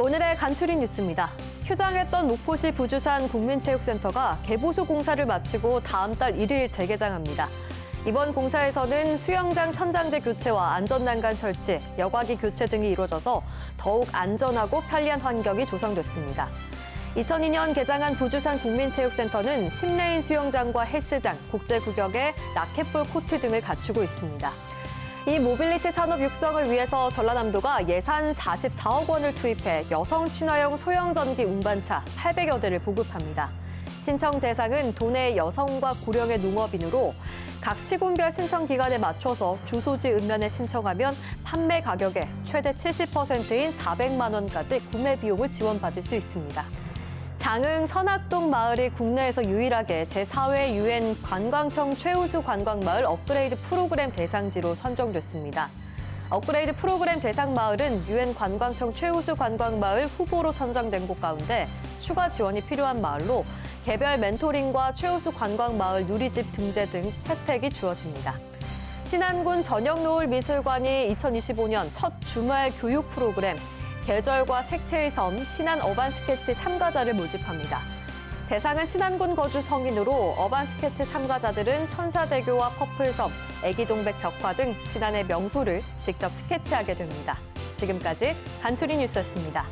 오늘의 간추리 뉴스입니다. 휴장했던 목포시 부주산 국민체육센터가 개보수 공사를 마치고 다음 달 1일 재개장합니다. 이번 공사에서는 수영장 천장재 교체와 안전난간 설치, 여과기 교체 등이 이루어져서 더욱 안전하고 편리한 환경이 조성됐습니다. 2002년 개장한 부주산 국민체육센터는 10레인 수영장과 헬스장, 국제구역에 라켓볼 코트 등을 갖추고 있습니다. 이 모빌리티 산업 육성을 위해서 전라남도가 예산 44억 원을 투입해 여성 친화형 소형 전기 운반차 800여 대를 보급합니다. 신청 대상은 도내 여성과 고령의 농업인으로 각 시군별 신청 기간에 맞춰서 주소지 읍면에 신청하면 판매 가격의 최대 70%인 400만 원까지 구매 비용을 지원받을 수 있습니다. 장흥 선악동 마을이 국내에서 유일하게 제4회 유엔 관광청 최우수 관광마을 업그레이드 프로그램 대상지로 선정됐습니다. 업그레이드 프로그램 대상 마을은 유엔 관광청 최우수 관광마을 후보로 선정된 곳 가운데 추가 지원이 필요한 마을로 개별 멘토링과 최우수 관광마을 누리집 등재 등 혜택이 주어집니다. 신안군 전역노을 미술관이 2025년 첫 주말 교육 프로그램 계절과 색채의 섬 신안 어반 스케치 참가자를 모집합니다. 대상은 신안군 거주 성인으로 어반 스케치 참가자들은 천사대교와 퍼플섬, 애기동백 벽화 등 신안의 명소를 직접 스케치하게 됩니다. 지금까지 간추리 뉴스였습니다.